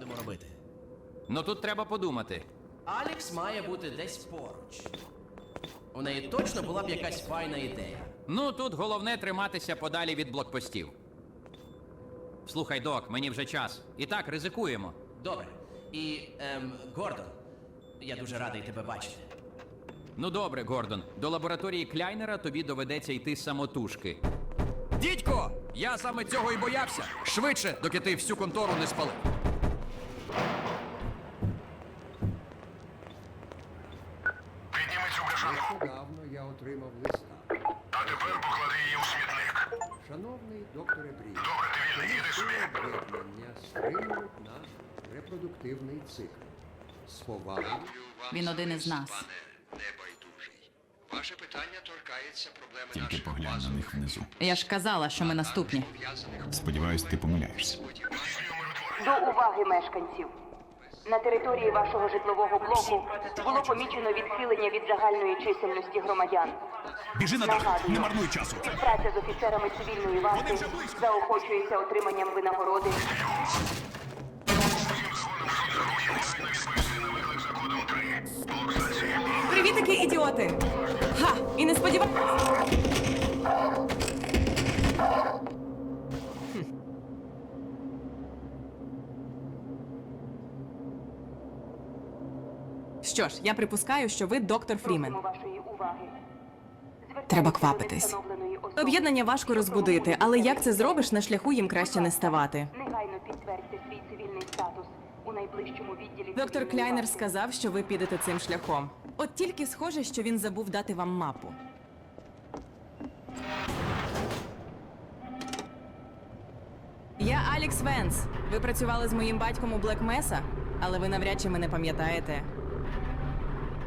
будемо робити? Ну тут треба подумати. Алекс має бути десь поруч. У неї точно була б якась файна ідея. Ну тут головне триматися подалі від блокпостів. Слухай, док, мені вже час. І так, ризикуємо. Добре. І ем, Гордон, я дуже радий тебе бачити. Ну добре, Гордон. До лабораторії Кляйнера тобі доведеться йти самотужки. Дідько! Я саме цього і боявся. Швидше, доки ти всю контору не спалив. Підніми цю бляшанку, Нещодавно я отримав листа. а тепер поклади її у смітник. Шановний докторе Брі, Добре, ти вільний, їди собі. об'єднання стримують наш репродуктивний цикл. З повагою Він один із нас. пане небайдужий. Ваше питання торкається проблеми Тільки наших поглянь на базових них внизу. Я ж казала, що ми наступні. Сподіваюсь, ти помиляєшся. До уваги мешканців. На території вашого житлового блоку було помічено відхилення від загальної чисельності громадян. Біжи на Нагадую, не марнуй часу. Співпраця з офіцерами цивільної варти заохочується отриманням винагороди. Привітики, ідіоти! Га! І не сподівайтеся! Що ж, я припускаю, що ви доктор Фрімен. Треба квапитись. Об'єднання важко розбудити, але як це зробиш, на шляху їм краще не ставати. Негайно підтвердьте свій цивільний статус у найближчому відділі. Доктор Кляйнер сказав, що ви підете цим шляхом. От тільки схоже, що він забув дати вам мапу. Я Алікс Венс. Ви працювали з моїм батьком у Блек Меса, але ви навряд чи мене пам'ятаєте.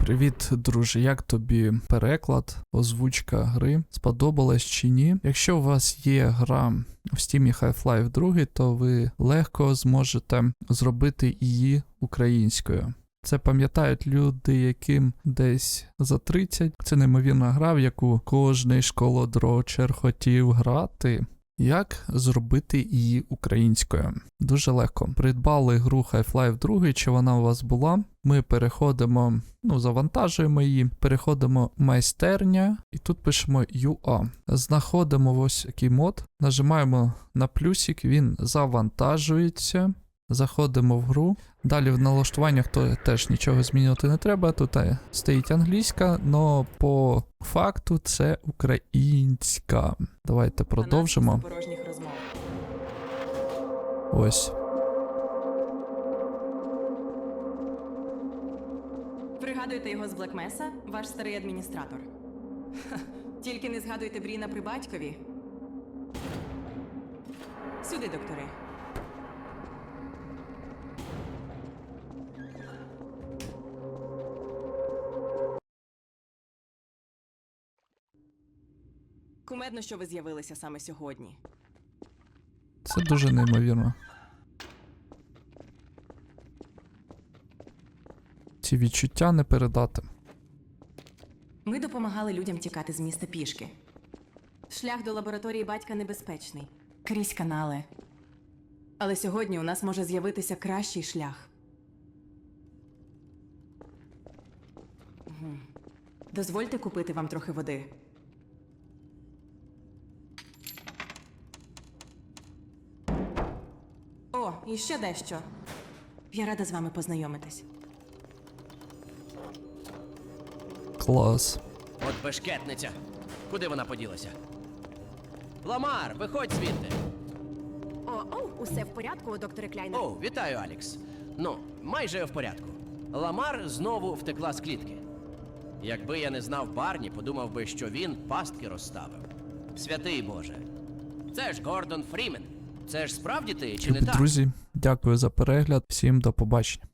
Привіт, друже. Як тобі переклад, озвучка гри? Сподобалась чи ні? Якщо у вас є гра в Steam Half-Life 2, то ви легко зможете зробити її українською. Це пам'ятають люди, яким десь за 30. Це неймовірна гра, в яку кожний школодрочер хотів грати. Як зробити її українською? Дуже легко. Придбали гру Half-Life 2, чи вона у вас була. Ми переходимо, ну, завантажуємо її, переходимо майстерня, і тут пишемо UA. Знаходимо ось такий мод, нажимаємо на плюсик, він завантажується. Заходимо в гру. Далі в налаштуваннях то теж нічого змінювати не треба. Тут е, стоїть англійська, але по факту це українська. Давайте продовжимо. Ось. Пригадуєте його з Блек Меса, ваш старий адміністратор. Ха, Тільки не згадуйте Бріна при батькові. Сюди, доктори. Кумедно, що ви з'явилися саме сьогодні. Це дуже неймовірно. Ці відчуття не передати. Ми допомагали людям тікати з міста пішки. Шлях до лабораторії батька небезпечний. Крізь канали. Але сьогодні у нас може з'явитися кращий шлях. Дозвольте купити вам трохи води. О, і ще дещо. Я рада з вами познайомитись. Клас. От бешкетниця. Куди вона поділася? Ламар, виходь звідти. О, о, усе в порядку, докторе Кляйнер. О, вітаю, Алікс. Ну, майже в порядку. Ламар знову втекла з клітки. Якби я не знав Барні, подумав би, що він пастки розставив. Святий Боже. Це ж Гордон Фрімен. Це ж справді ти чи не так? друзі, дякую за перегляд. Всім до побачення.